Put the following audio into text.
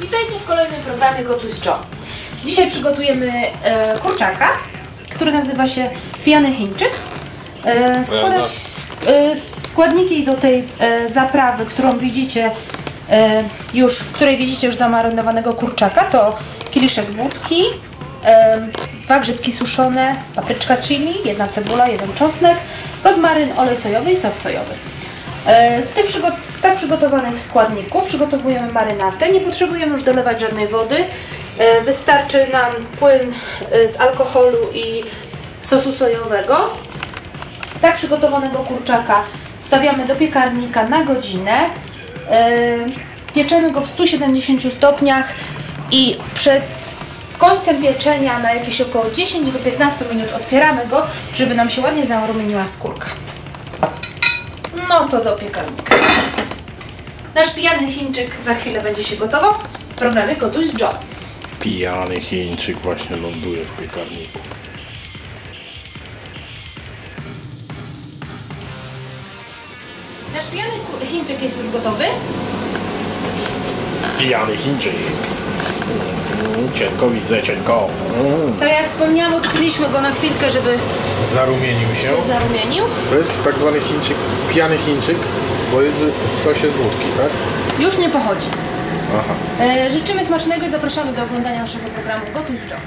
Witajcie w kolejnym programie Gotuj z John. Dzisiaj przygotujemy e, kurczaka, który nazywa się pijany Chińczyk. E, składać, e, składniki do tej e, zaprawy, którą widzicie e, już, w której widzicie już zamarynowanego kurczaka, to kieliszek wódki, e, dwa grzybki suszone, papryczka chili, jedna cebula, jeden czosnek, rozmaryn, olej sojowy i sos sojowy. E, Z tych tak przygotowanych składników przygotowujemy marynatę. Nie potrzebujemy już dolewać żadnej wody. E, Wystarczy nam płyn e, z alkoholu i sosu sojowego. Tak przygotowanego kurczaka stawiamy do piekarnika na godzinę. E, Pieczemy go w 170 stopniach i przed końcem pieczenia na jakieś około 10 do 15 minut otwieramy go, żeby nam się ładnie zarumieniła skórka. No to do piekarnika. Nasz pijany Chińczyk za chwilę będzie się gotował w programie Gotuj z John. Pijany Chińczyk właśnie ląduje w piekarniku. Nasz pijany Chińczyk jest już gotowy. Pijany Chińczyk. Mm, Cienko widzę, cienko. Mm. Tak jak wspomniałam, odkryliśmy go na chwilkę, żeby Zarumienił się. się zarumienił. To jest tak zwany Chińczyk, pijany Chińczyk, bo jest w sosie z wódki, tak? Już nie pochodzi. Aha. E, życzymy smacznego i zapraszamy do oglądania naszego programu Gotuj z John.